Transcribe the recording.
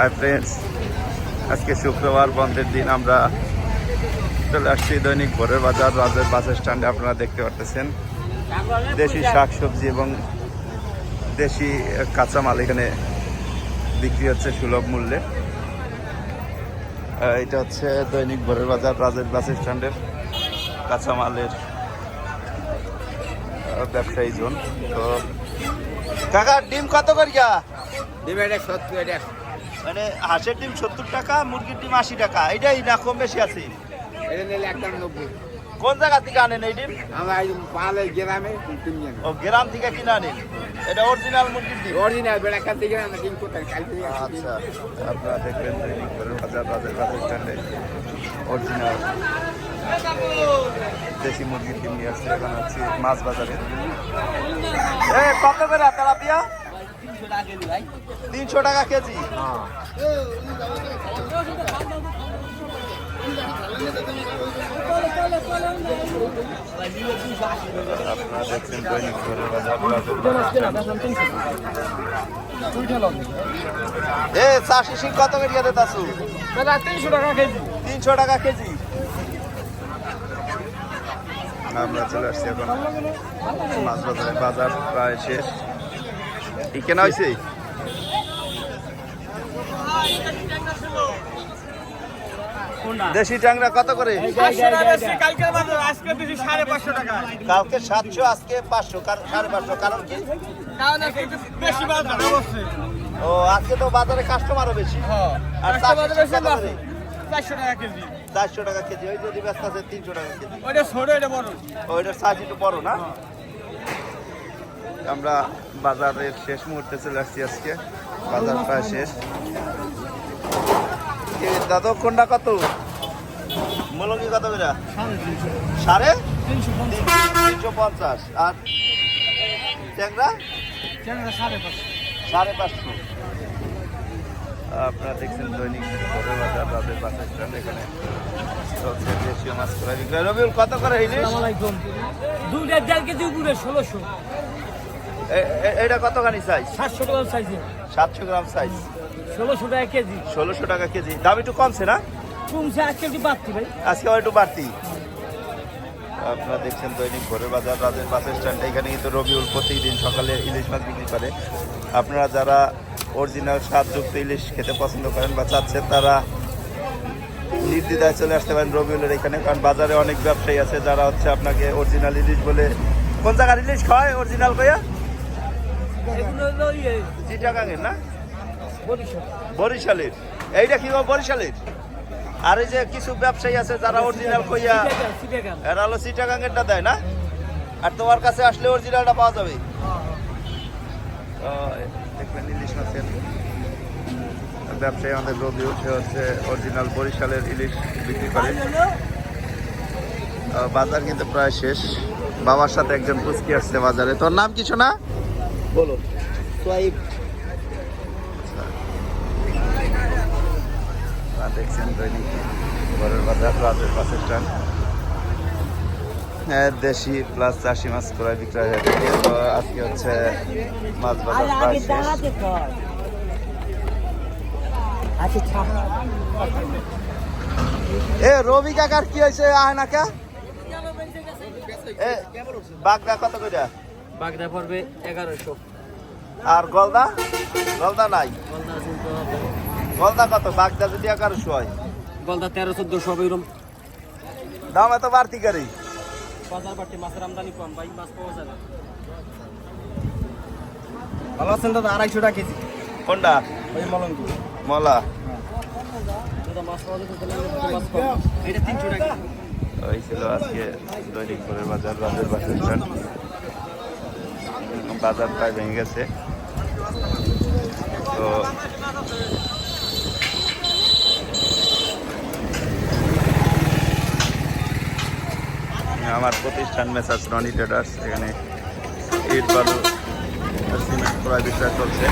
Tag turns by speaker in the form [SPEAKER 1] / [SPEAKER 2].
[SPEAKER 1] আর friends আজকে শুক্রবার, বন্ধের দিন। আমরা চলে আসছি দৈনিক ভোরের বাজার, রাজের বাস স্ট্যান্ডে, আপনারা দেখতে পারতেছেন। দেশি শাকসবজি এবং দেশি কাঁচামাল এখানে বিক্রি হচ্ছে সুলভ মূল্যে। এটা হচ্ছে দৈনিক ভোরের বাজার, রাজের বাস স্ট্যান্ডের কাঁচামালের ব্যবসায়ী জোন। তো, কাকা, ডিম কত করিয়া?
[SPEAKER 2] ডিমের এক সত্তর, এটা
[SPEAKER 1] মানে হাঁসের ডিম সত্তর টাকা মুরগির ডিম আশি টাকা। এটাই না কম বেশি আছে। কোন জায়গা থেকে আনেন এই ডিম?
[SPEAKER 2] পালে গ্রামে
[SPEAKER 1] ও গ্রাম থেকে কিনে আনেন? এটা অরিজিনাল মুরগির ডিম?
[SPEAKER 2] অরিজিনাল বেড়া কাটতে গেলে আমরা ডিম কোথায়?
[SPEAKER 1] আচ্ছা আপনারা দেখবেন বাজার বাজার বাজার স্ট্যান্ডে অরিজিনাল দেশি মুরগির ডিম নিয়ে আসছে এখন হচ্ছে মাছ বাজারে। এ কত করে তেলাপিয়া? তিনশো টাকা কেজি আপনারা দেখছেন দৈনিক ভোরের বাজার বাজার। এ চাষি সিং কত দিয়ে তাছু
[SPEAKER 2] তিনশো টাকা কেজি।
[SPEAKER 1] তিনশো টাকা কেজি। আমরা চলে আসছি এখন মাছ বাজারে বাজার প্রায় শেষ। কেনা হয়েছে দেশি ট্যাংরা কত করে? কালকে সাতশো আজকে পাঁচশো কারণ সাড়ে পাঁচশো কারণ কি?
[SPEAKER 2] কারণ আজকে একটু বেশি বাজার অবশ্যই।
[SPEAKER 1] ও আজকে তো বাজারে কাস্টমারও বেশি।
[SPEAKER 2] হ্যাঁ
[SPEAKER 1] আর চারশো
[SPEAKER 2] টাকা কেজি।
[SPEAKER 1] চারশো টাকা কেজি ওই যদি ব্যস্ত আছে তিনশো টাকা কেজি।
[SPEAKER 2] ওইটা ছোট এটা বড়।
[SPEAKER 1] ওইটার সাইজ একটু বড় না? আমরা বাজারের শেষ মুহূর্তে চলে আসছি আজকে। বাজার প্রায় শেষ। দাদা, কোনটা কত? মূলকি কত করে? সাড়ে? তিনশো পঞ্চাশ। আর ট্যাংরা?
[SPEAKER 2] সাড়ে পাঁচশো।
[SPEAKER 1] আপনারা দেখছেন দৈনিক ভোরের বাজার এখানে চলছে। দেশীয় মাছ করা বিক্রয়। রবিউল, কত করে ইলিশ
[SPEAKER 3] আসসালামাইকুম দেড় কেজি উপরে, ষোলোশো।
[SPEAKER 1] এটা কতখানি সাইজ
[SPEAKER 3] সাতশো টাকা সাইজে
[SPEAKER 1] সাতশো গ্রাম সাইজ
[SPEAKER 3] ষোলোশো টাকা কেজি।
[SPEAKER 1] ষোলোশো টাকা কেজি। দাম একটু কমছে না?
[SPEAKER 3] কমছে আজকে একটু বাড়তি ভাই।
[SPEAKER 1] আজকে একটু বাড়তি। আপনারা দেখছেন দৈনিক ভোরের বাজার রাজের বাস স্ট্যান্ড এখানে কিন্তু রবিউল প্রতিদিন সকালে ইলিশ মাছ বিক্রি করে। আপনারা যারা অরিজিনাল স্বাদযুক্ত ইলিশ খেতে পছন্দ করেন বা চাচ্ছেন তারা নির্দ্বিধায় চলে আসতে পারেন রবিউলের এখানে। কারণ বাজারে অনেক ব্যবসায়ী আছে যারা হচ্ছে আপনাকে অরিজিনাল ইলিশ বলে কোন জায়গার ইলিশ খায় অরিজিনাল কইয়া?
[SPEAKER 3] এগুলো হলো ইয়ে
[SPEAKER 1] চিটাগাঙের না?
[SPEAKER 3] বরিশাল।
[SPEAKER 1] বরিশালের। এইটা কি গো বরিশালের? আর এই যে কিছু ব্যবসায়ী আছে যারা অরিজিনাল কইয়া। এরা হলো চিটাগাঙ্গেরটা দেয় না? আর তোমার কাছে আসলে অরিজিনালটা পাওয়া যাবে? তো, দেখবেন ইলিশ মাছের ব্যবসায়ী আমাদের রবি সে হচ্ছে অরিজিনাল বরিশালের ইলিশ বিক্রি করে। বাজার কিন্তু প্রায় শেষ। বাবার সাথে একজন পুচকি আসছে বাজারে। তোর নাম কিছু না? বলো। দেখছেন দৈনিক ঘরের বাজার রাজের বাস স্ট্যান্ড হ্যাঁ, দেশি প্লাস চাষি মাছ ক্রয় বিক্রয় হয়ে থাকে। তো আজকে হচ্ছে মাছ বাজার প্রায় শেষ।
[SPEAKER 3] আচ্ছা
[SPEAKER 1] এ রবি কাকার কি হয়েছে? আয় না কে। বাগদা কত কইরা
[SPEAKER 3] বাগদা পড়বে এগারোশো।
[SPEAKER 1] আর গলদা? গলদা নাই। গলদা কত? বাগদা যদি এগারোশো হয়।
[SPEAKER 3] গলদা তেরো চোদ্দশো হবে এরকম
[SPEAKER 1] দাম এত বাড়তি গাড়ি
[SPEAKER 3] বাজার বাড়তি মাছের আমদানি কম ভাই মাছ পাওয়া যায় না।
[SPEAKER 2] ভালো আছেন দাদা? আড়াইশো টাকা কেজি।
[SPEAKER 1] কোনটা?
[SPEAKER 2] ওই মলঙ্গি।
[SPEAKER 1] মলা। ওই ছিল আজকে দৈনিক বাজার রাজের বাস স্ট্যান্ড বাজার প্রায় ভেঙে গেছে। তো আমার প্রতিষ্ঠান মেসার্স রনি ট্রেডার্স, এখানে ইট বালু সিমেন্ট ক্রয় বিক্রয় চলছে।